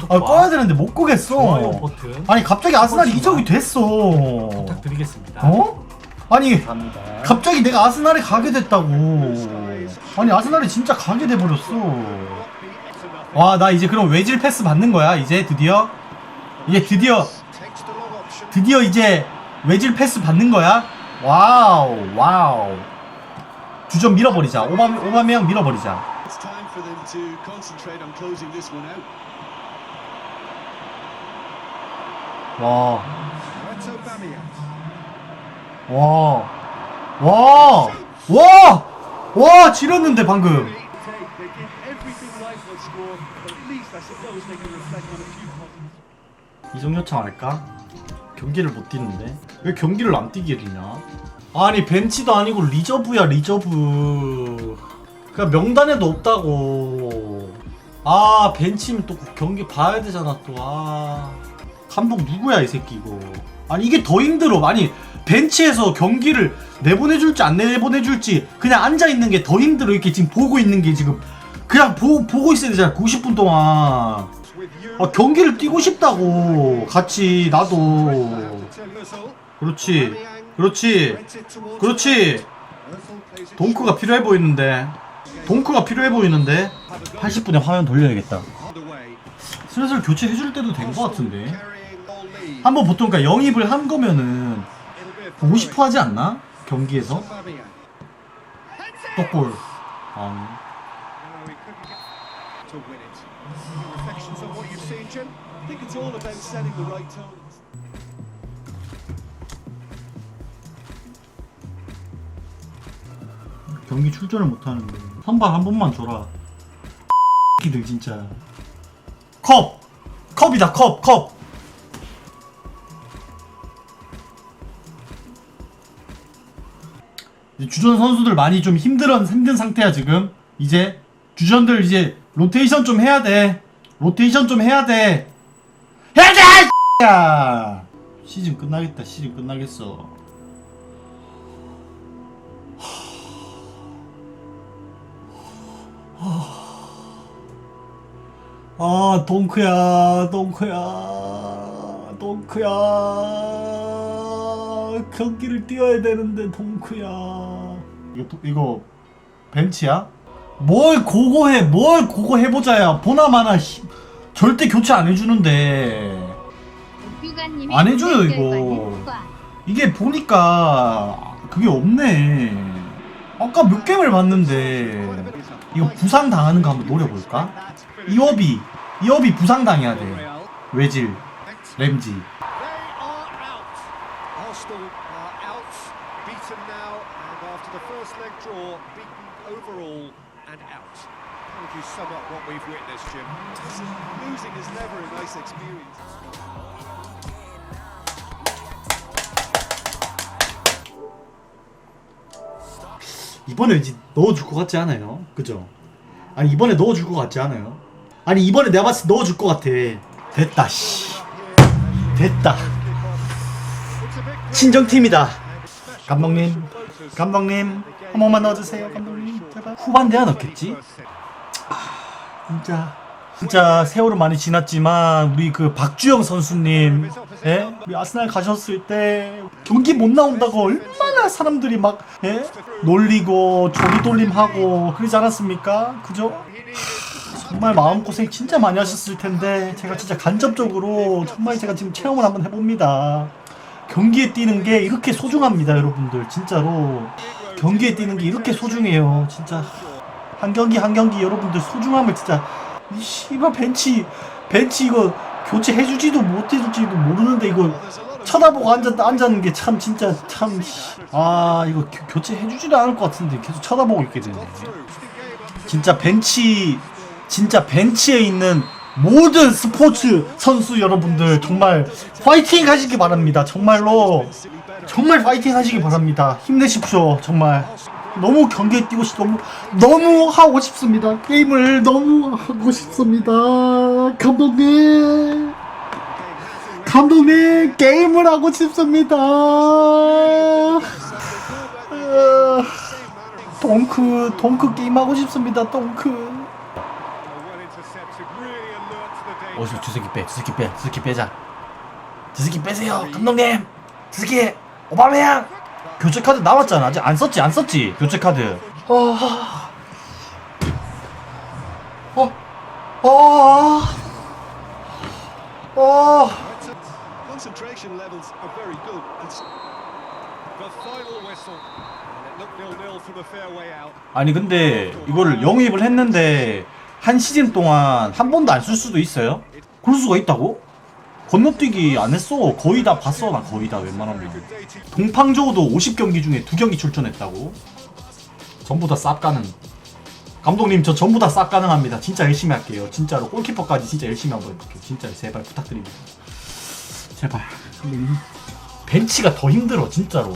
구독 아 꺼야 되는데 못 끄겠어. 좋아요 버튼 아니 갑자기 아스날이 이적이 됐어. 부탁드리겠습니다. 어? 아니 감사합니다. 갑자기 내가 아스날에 가게 됐다고. 아니 아스날이 진짜 가게 돼 버렸어. 와 나 이제 그럼 외질 패스 받는 거야 이제 드디어 이제 드디어 드디어 이제 외질 패스 받는 거야. 와우 와우. 주전 밀어버리자. 오바 오바메양 밀어버리자. It's time for them to concentrate on closing this one out. 와. 와. 와. 와. 와, 지렸는데 방금. Positives. 이정 요청 할까? 경기를 못 뛰는데. 왜 경기를 안 뛰게 되냐? 아니, 벤치도 아니고 리저브야, 리저브. 그냥 명단에도 없다고. 아, 벤치면 또 경기 봐야 되잖아, 또. 아. 감독 누구야, 이 새끼, 이거. 아니, 이게 더 힘들어. 아니, 벤치에서 경기를 내보내줄지 안 내보내줄지 그냥 앉아있는 게 더 힘들어. 이렇게 지금 보고 있는 게 지금. 그냥 보, 보고 있어야 되잖아, 90분 동안. 아, 경기를 뛰고 싶다고. 같이, 나도. 그렇지. 그렇지. 그렇지. 동크가 필요해 보이는데. 동크가 필요해 보이는데. 80분에 화면 돌려야겠다. 슬슬 교체해줄 때도 된 것 같은데. 한번 보통 그러니까 영입을 한 거면은 보고 싶어 하지 않나? 경기에서? 떡골. 아. 경기 출전을 못 하는데. 선발 한 번만 줘라. 기들 진짜. 컵! 컵이다, 컵, 컵! 주전 선수들 많이 좀 힘들어, 힘든 상태야, 지금. 이제. 주전들 이제 로테이션 좀 해야 돼. 로테이션 좀 해야 돼. 해야 돼! 야! 시즌 끝나겠다, 시즌 끝나겠어. 아, 동크야, 동크야, 동크야. 경기를 뛰어야 되는데, 동크야. 이거, 또- 이거, 벤치야? 뭘 고고해, 뭘 고고해보자야. 보나마나, 씨, 절대 교체 안 해주는데. 안 해줘요, 이거. 이게 보니까, 그게 없네. 아까 몇 게임을 봤는데, 이거 부상 당하는 거 한번 노려볼까? 이업이 이업이 부상 당해야 돼. 외질 램지. Arsenal are out, beaten now, and after the first leg draw, beaten overall and out. How would you sum up what we've witnessed, Jim? Losing is never a nice experience. 이번에 왠지 넣어줄 것 같지 않아요? 그죠? 아니 이번에 넣어줄 것 같지 않아요? 아니 이번에 내가 봤을 때 넣어줄 것 같아. 됐다 씨. 됐다. 친정팀이다. 감독님, 감독님 한 번만 넣어주세요, 감독님 제발. 후반대야 넣겠지? 진짜 진짜 세월은 많이 지났지만 우리 그 박주영 선수님 예? 우리 아스날 가셨을 때 경기 못 나온다고 얼마나 사람들이 막 예? 놀리고 조리 돌림하고 그러지 않았습니까? 그죠? 하, 정말 마음고생 진짜 많이 하셨을 텐데 제가 진짜 간접적으로 정말 제가 지금 체험을 한번 해봅니다 경기에 뛰는 게 이렇게 소중합니다 여러분들. 진짜로. 경기에 뛰는 게 이렇게 소중해요. 진짜. 한 경기 한 경기 여러분들 소중함을 진짜. 이 씨발 벤치 벤치 이거 교체 해 주지도 못 해 줄지도 모르는데 이거 쳐다보고 앉았 앉았는 게 참 진짜 참 아 이거 교, 교체 해주지도 않을 것 같은데 계속 쳐다보고 있게 되네. 진짜 벤치 진짜 벤치에 있는 모든 스포츠 선수 여러분들 정말 파이팅 하시기 바랍니다. 정말로. 정말 파이팅 하시기 바랍니다. 힘내십시오 정말. 너무 경기에 뛰고 싶 너무 너무 하고 싶습니다. 게임을 너무 하고 싶습니다. 감독님. 감독님 게임을 하고 싶습니다. 으, 동크 동크 게임 하고 싶습니다 동크 저 새끼 빼, 저 새끼 빼, 저 새끼 빼자. 저 새끼 빼세요, 감독님. 저 새끼 오바메양. 교체 카드 나왔잖아. 아직 안 썼지, 안 썼지. 교체 카드. 아, 어, 어, 어. Concentration levels are very good. The final whistle. 아니 근데 이거를 영입을 했는데 한 시즌 동안 한 번도 안 쓸 수도 있어요? 그럴 수가 있다고? 건너뛰기 안 했어. 거의 다 봤어. 나 거의 다 웬만하면. 동팡조도 50경기 중에 2경기 출전했다고? 전부 다 쌉 가능. 감독님 저 전부 다 쌉 가능합니다. 진짜 열심히 할게요. 진짜로 골키퍼까지 진짜 열심히 한번 해볼게요. 진짜 제발 부탁드립니다. 제발. 벤치가 더 힘들어 진짜로.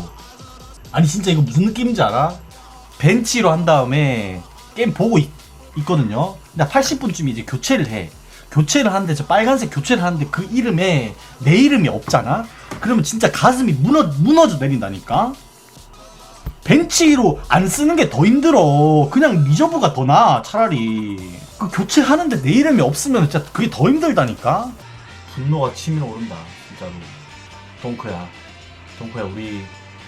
아니 진짜 이거 무슨 느낌인지 알아? 벤치로 한 다음에 게임 보고 있, 거든요 근데 80분쯤 이제 교체를 해. 교체를 하는데 저 빨간색 교체를 하는데 그 이름에 내 이름이 없잖아? 그러면 진짜 가슴이 무너, 무너져 내린다니까? 벤치로 안 쓰는 게 더 힘들어. 그냥 리저브가 더 나아, 차라리. 그 교체하는데 내 이름이 없으면 진짜 그게 더 힘들다니까? 분노가 치밀어 오른다, 진짜로. 동크야. 동크야, 우리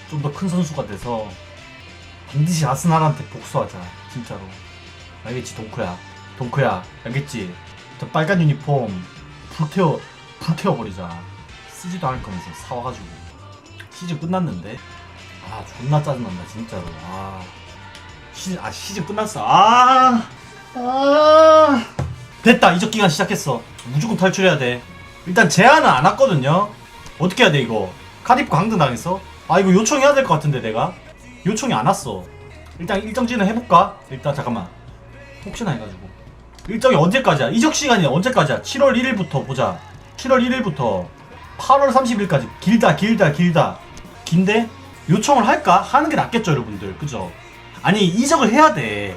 좀 더 큰 선수가 돼서 반드시 아스날한테 복수하자 진짜로 알겠지 동크야. 동크야 알겠지? 저 빨간 유니폼 불태워 불태워버리자. 쓰지도 않을 거면서 사와가지고. 시즌 끝났는데? 아 존나 짜증난다 진짜로. 아. 시즌 아 시즌 끝났어. 아, 아! 됐다 이적 기간 시작했어. 무조건 탈출해야 돼. 일단 제한은 안 왔거든요. 어떻게 해야 돼 이거? 카디프 강등 당했어? 아 이거 요청해야 될 것 같은데 내가? 요청이 안 왔어. 일단 일정지는 해볼까? 일단 잠깐만 혹시나 해가지고. 일정이 언제까지야? 이적 시간이 언제까지야? 7월 1일부터 보자. 7월 1일부터 8월 30일까지. 길다 길다 길다. 긴데 요청을 할까? 하는 게 낫겠죠 여러분들. 그죠? 아니 이적을 해야 돼.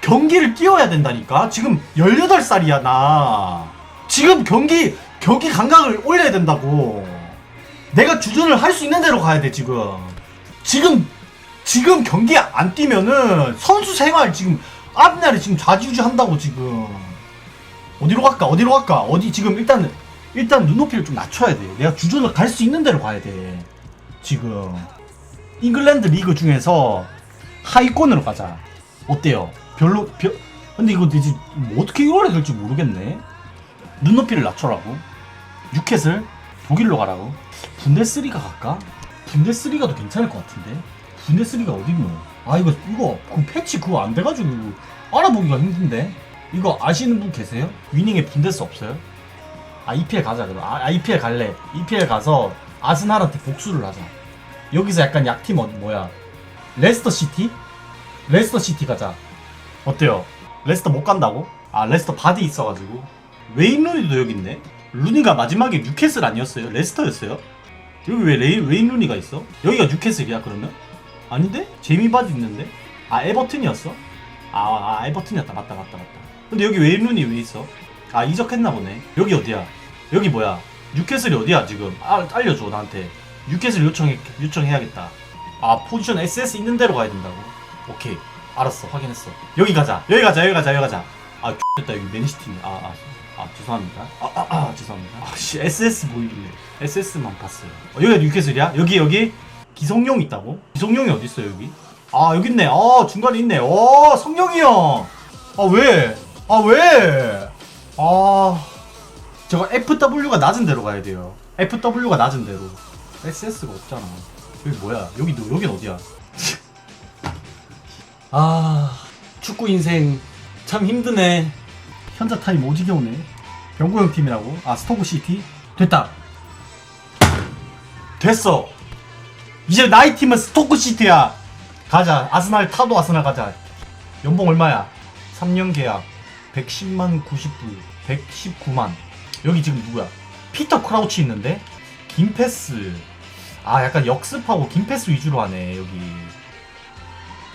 경기를 뛰어야 된다니까? 지금 18살이야 나. 지금 경기 경기 감각을 올려야 된다고. 내가 주전을 할 수 있는 대로 가야 돼 지금. 지금 지금 경기 안 뛰면은 선수 생활 지금 앞날에 지금 좌지우지 한다고 지금. 어디로 갈까? 어디로 갈까? 어디 지금 일단 일단 눈높이를 좀 낮춰야 돼. 내가 주전을 갈 수 있는 대로 가야 돼. 지금. 잉글랜드 리그 중에서 하위권으로 가자. 어때요? 별로 별 근데 이거 이제 뭐 어떻게 이걸 해야 될지 모르겠네. 눈높이를 낮춰라고. 뉴캐슬 독일로 가라고. 분데스리가 갈까? 분데스리가도 괜찮을 것 같은데? 분데스리가 어딨노? 아 이거 이거 그 패치 그거 안 돼가지고 알아보기가 힘든데 이거 아시는 분 계세요? 위닝에 분데스 없어요? 아 EPL 가자 그럼 아 EPL 갈래 EPL 가서 아스날한테 복수를 하자 여기서 약간 약팀 어, 뭐야 레스터 시티? 레스터 시티 가자 어때요? 레스터 못 간다고? 아 레스터 바디 있어가지고 웨인 루니도 여기 있네 루니가 마지막에 뉴캐슬 아니었어요? 레스터였어요? 여기 왜 레이, 웨인 루니가 있어? 여기가 뉴캐슬이야 그러면? 아닌데? 제미 바디 있는데? 아 에버튼이었어? 아, 아 에버튼이었다 맞다 맞다 맞다 근데 여기 웨인 루니 왜 있어? 아 이적했나 보네 여기 어디야? 여기 뭐야? 뉴캐슬이 어디야 지금? 아 알려줘 나한테 뉴캐슬 요청해, 요청해야겠다 아 포지션 SS 있는 대로 가야 된다고? 오케이 알았어 확인했어 여기 가자 여기 가자 여기 가자 여기 가자 아 됐다 여기 맨시티네 아, 아, 아 죄송합니다 아, 아, 아 죄송합니다 아씨 SS 보이길래 SS만 봤어요 어, 여기가 뉴캐슬이야? 여기 여기 기성용 있다고? 기성용이 어딨어 여기? 아 여기 있네. 아 중간에 있네. 어 성룡이 형아 왜? 아 왜? 아 저거 FW가 낮은 데로 가야 돼요. FW가 낮은 데로. SS가 없잖아. 여기 뭐야? 여기 너 여긴 어디야? 아 축구 인생 참 힘드네. 현자 타임 오지게 오네. 병구형 팀이라고? 아 스토브 시티? 됐다. 됐어 이제 나이 팀은 스토크 시티야. 가자. 아스날 타도 아스날 가자. 연봉 얼마야? 3년 계약. 110만 90불 119만. 여기 지금 누구야? 피터 크라우치 있는데? 김패스. 아 약간 역습하고 김패스 위주로 하네 여기.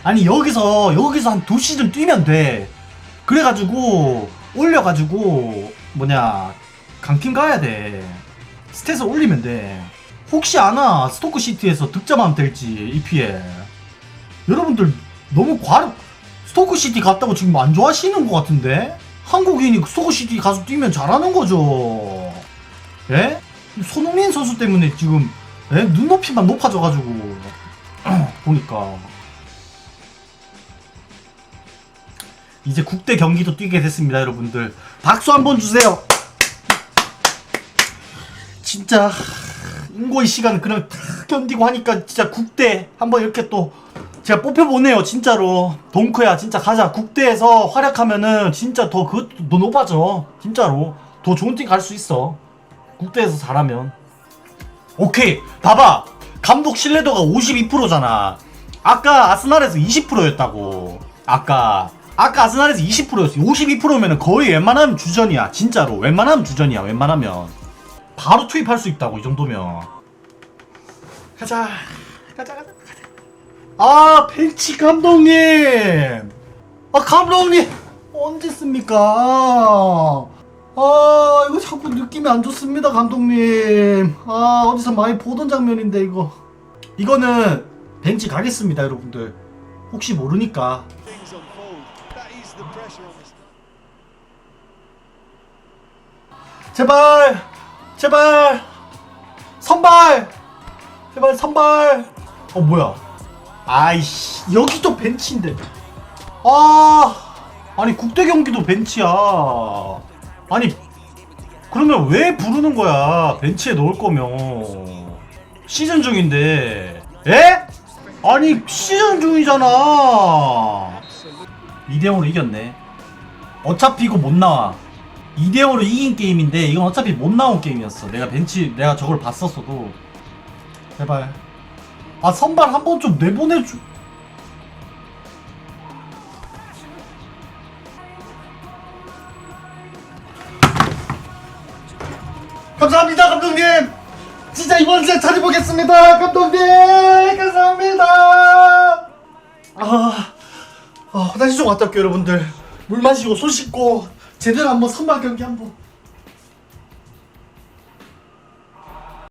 아니 여기서 여기서 한 두 시즌 뛰면 돼. 그래가지고 올려가지고 뭐냐 강팀 가야 돼. 스탯을 올리면 돼 혹시 아나 스토크 시티에서 득점하면 될지 EPL 여러분들 너무 과로 스토크 시티 갔다고 지금 안 좋아하시는 것 같은데 한국인이 소고시티 가서 뛰면 잘하는 거죠. 예? 손흥민 선수 때문에 지금 예? 눈높이만 높아져가지고 보니까 이제 국대 경기도 뛰게 됐습니다, 여러분들. 박수 한번 주세요. 진짜 인고의 시간 그냥 다 견디고 하니까 진짜 국대 한번 이렇게 또 제가 뽑혀보네요 진짜로. 동크야 진짜 가자. 국대에서 활약하면은 진짜 더 그것도 더 높아져 진짜로. 더 좋은 팀 갈 수 있어. 국대에서 잘하면. 오케이. 봐봐. 감독 신뢰도가 52%잖아. 아까 아스날에서 20%였다고. 아까. 아까 아스날에서 20%였어. 52%면은 거의 웬만하면 주전이야 진짜로. 웬만하면 주전이야 웬만하면 바로 투입할 수 있다고 이 정도면. 가자. 가자 가자 가자. 아 벤치 감독님! 아 감독님! 언제 씁니까? 아 이거 자꾸 느낌이 안 좋습니다 감독님. 아 어디서 많이 보던 장면인데 이거. 이거는 벤치 가겠습니다 여러분들. 혹시 모르니까. 제발 제발! 선발! 제발 선발! 어 뭐야? 아이씨 여기도 벤치인데. 아 아니 국대 경기도 벤치야. 아니 그러면 왜 부르는 거야? 벤치에 넣을 거면. 시즌 중인데. 에? 아니 시즌 중이잖아. 2대0으로 이겼네. 어차피 이거 못 나와 2대0으로 이긴 게임인데 이건 어차피 못 나온 게임이었어. 내가 벤치 내가 저걸 봤었어도. 제발. 아 선발 한 번 좀 내보내주. 감사합니다 감독님. 진짜 이번 주에 잘 해보겠습니다 감독님. 감사합니다. 아, 아 화장실 좀 갔다 올게요 여러분들. 물 마시고 손 씻고 제대로 한번 선발 경기 한번